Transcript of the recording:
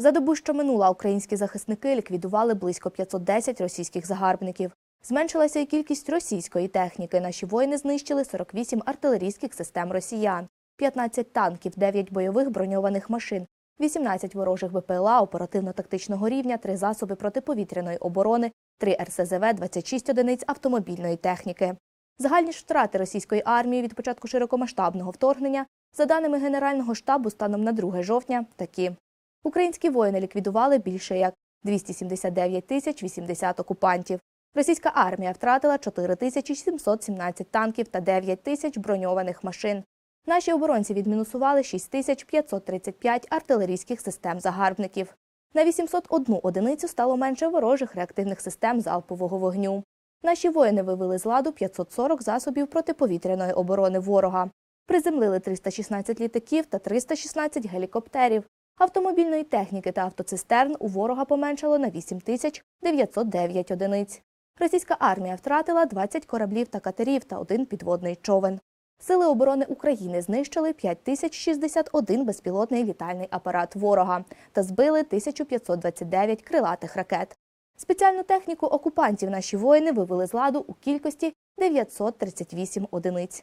За добу, що минула, українські захисники ліквідували близько 510 російських загарбників. Зменшилася і кількість російської техніки. Наші воїни знищили 48 артилерійських систем росіян, 15 танків, 9 бойових броньованих машин, 18 ворожих БПЛА оперативно-тактичного рівня, 3 засоби протиповітряної оборони, 3 РСЗВ, 26 одиниць автомобільної техніки. Загальні ж втрати російської армії від початку широкомасштабного вторгнення, за даними Генерального штабу, станом на 2 жовтня, такі. Українські воїни ліквідували більше як 279 тисяч 80 окупантів. Російська армія втратила 4 тисячі 717 танків та 9 тисяч броньованих машин. Наші оборонці відмінусували 6 тисяч 535 артилерійських систем загарбників. На 801 одиницю стало менше ворожих реактивних систем залпового вогню. Наші воїни вивели з ладу 540 засобів протиповітряної оборони ворога. Приземлили 316 літаків та 316 гелікоптерів. Автомобільної техніки та автоцистерн у ворога поменшало на 8 тисяч 909 одиниць. Російська армія втратила 20 кораблів та катерів та один підводний човен. Сили оборони України знищили 5061 безпілотний літальний апарат ворога та збили 1529 крилатих ракет. Спеціальну техніку окупантів наші воїни вивели з ладу у кількості 938 одиниць.